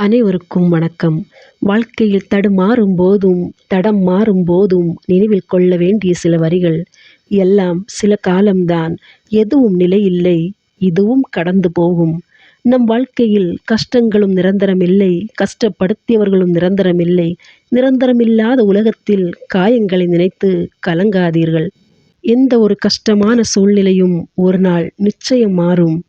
அனைவருக்கும் வணக்கம். வாழ்க்கையில் தடுமாறும் போதும் தடம் மாறும் போதும் நினைவில் கொள்ள வேண்டிய சில வரிகள். எல்லாம் சில காலம்தான். எதுவும் நிலையில்லை இதுவும் கடந்து போகும். நம் வாழ்க்கையில் கஷ்டங்களும் நிரந்தரமில்லை கஷ்டப்படுத்தியவர்களும் நிரந்தரமில்லை. நிரந்தரமில்லாத உலகத்தில் காயங்களை நினைத்து கலங்காதீர்கள். எந்த ஒரு கஷ்டமான சூழ்நிலையும் ஒரு நாள் நிச்சயம் மாறும்.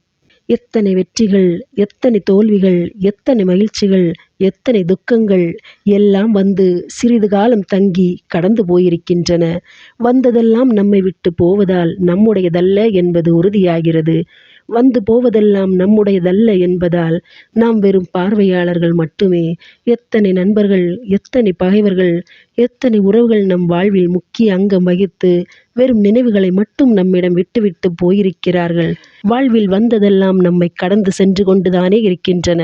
எத்தனை வெற்றிகள் எத்தனை தோல்விகள் எத்தனை மகிழ்ச்சிகள் எத்தனை துக்கங்கள் எல்லாம் வந்து சிறிது காலம் தங்கி கடந்து போயிருக்கின்றன. வந்ததெல்லாம் நம்மை விட்டு போவதால் நம்முடையதல்ல என்பது உறுதியாகிறது. வந்து போவதெல்லாம் நம்முடையதல்ல என்பதால் நாம் வெறும் பார்வையாளர்கள் மட்டுமே. எத்தனை நண்பர்கள் எத்தனை பகைவர்கள் எத்தனை உறவுகள் நம் வாழ்வில் முக்கிய அங்கம் வகித்து வெறும் நினைவுகளை மட்டும் நம்மிடம் விட்டுவிட்டு போயிருக்கிறார்கள். வாழ்வில் வந்ததெல்லாம் நம்மை கடந்து சென்று கொண்டுதானே இருக்கின்றன.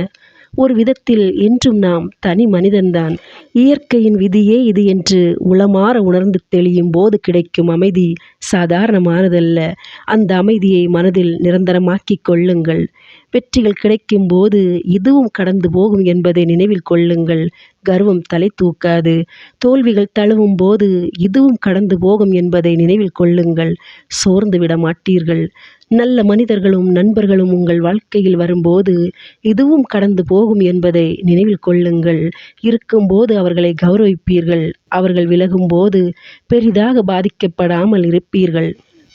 ஒரு விதத்தில் என்றும் நாம் தனி மனிதன்தான். இயற்கையின் விதியே இது என்று உளமாற உணர்ந்து தெளியும் போது கிடைக்கும் அமைதி சாதாரணமானதல்ல. அந்த அமைதியை மனதில் நிரந்தரமாக்கிக் கொள்ளுங்கள். வெற்றிகள் கிடைக்கும் போது இதுவும் கடந்து போகும் என்பதை நினைவில் கொள்ளுங்கள். கர்வம் தலை தூக்காது. தோல்விகள் தழுவும் போது இதுவும் கடந்து போகும் என்பதை நினைவில் கொள்ளுங்கள். சோர்ந்து விட மாட்டீர்கள். நல்ல மனிதர்களும் நண்பர்களும் உங்கள் வாழ்க்கையில் வரும்போது இதுவும் கடந்து போகும் என்பதை நினைவில் கொள்ளுங்கள். இருக்கும்போது அவர்களை கௌரவிப்பீர்கள். அவர்கள் விலகும்போது பெரிதாக பாதிக்கப்படாமல் இருப்பீர்கள்.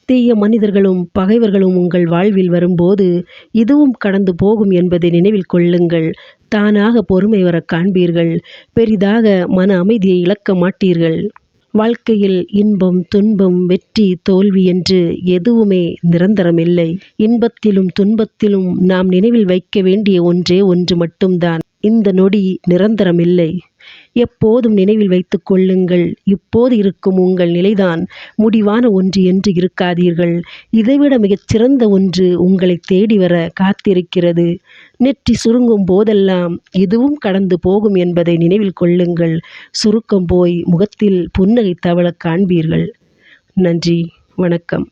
தீய மனிதர்களும் பகைவர்களும் உங்கள் வாழ்வில் வரும்போது இதுவும் கடந்து போகும் என்பதை நினைவில் கொள்ளுங்கள். தானாக பொறுமை வர காண்பீர்கள். பெரிதாக மன அமைதியை இழக்க மாட்டீர்கள். வாழ்க்கையில் இன்பம் துன்பம் வெற்றி தோல்வி என்று எதுவுமே நிரந்தரமில்லை. இன்பத்திலும் துன்பத்திலும் நாம் நினைவில் வைக்க வேண்டிய ஒன்றே ஒன்று மட்டும்தான். இந்த நொடி நிரந்தரமில்லை. எப்போதும் நினைவில் வைத்துக் கொள்ளுங்கள். இப்போது இருக்கும் உங்கள் நிலைதான் முடிவான ஒன்று என்று இருக்காதீர்கள். இதைவிட மிகச்சிறந்த ஒன்று உங்களை தேடி வர காத்திருக்கிறது. நெற்றி சுருங்கும் போதெல்லாம் இதுவும் கடந்து போகும் என்பதை நினைவில் கொள்ளுங்கள். சுருக்கம் போய் முகத்தில் புன்னகை தவள காண்பீர்கள். நன்றி. வணக்கம்.